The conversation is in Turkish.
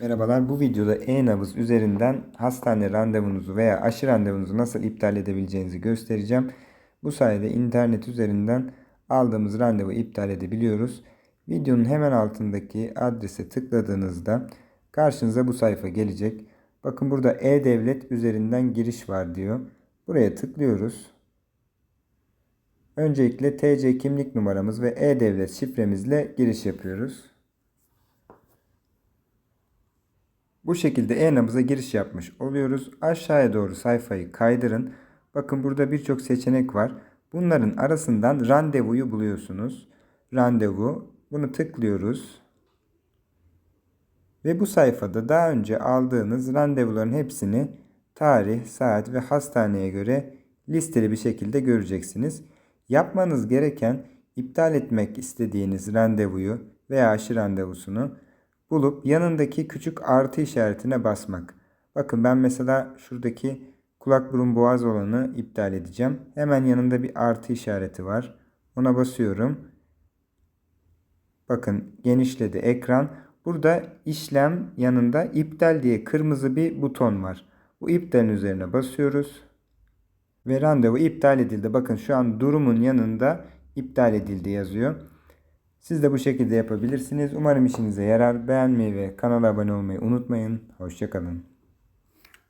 Merhabalar. Bu videoda e-nabız üzerinden hastane randevunuzu veya aşı randevunuzu nasıl iptal edebileceğinizi göstereceğim. Bu sayede internet üzerinden aldığımız randevu iptal edebiliyoruz. Videonun hemen altındaki adrese tıkladığınızda karşınıza bu sayfa gelecek. Bakın burada e-devlet üzerinden giriş var diyor. Buraya tıklıyoruz. Öncelikle TC kimlik numaramız ve e-devlet şifremizle giriş yapıyoruz. Bu şekilde e-nabıza giriş yapmış oluyoruz. Aşağıya doğru sayfayı kaydırın. Bakın burada birçok seçenek var. Bunların arasından randevuyu buluyorsunuz. Randevu. Bunu tıklıyoruz. Ve bu sayfada daha önce aldığınız randevuların hepsini tarih, saat ve hastaneye göre listeli bir şekilde göreceksiniz. Yapmanız gereken iptal etmek istediğiniz randevuyu veya aşı randevusunu bulup yanındaki küçük artı işaretine basmak. Bakın ben mesela şuradaki kulak burun boğaz olanı iptal edeceğim. Hemen yanında bir artı işareti var. Ona basıyorum. Bakın genişledi ekran. Burada işlem yanında iptal diye kırmızı bir buton var. Bu iptalin üzerine basıyoruz. Ve randevu iptal edildi. Bakın şu an durumun yanında iptal edildi yazıyor. Siz de bu şekilde yapabilirsiniz. Umarım işinize yarar. Beğenmeyi ve kanala abone olmayı unutmayın. Hoşçakalın.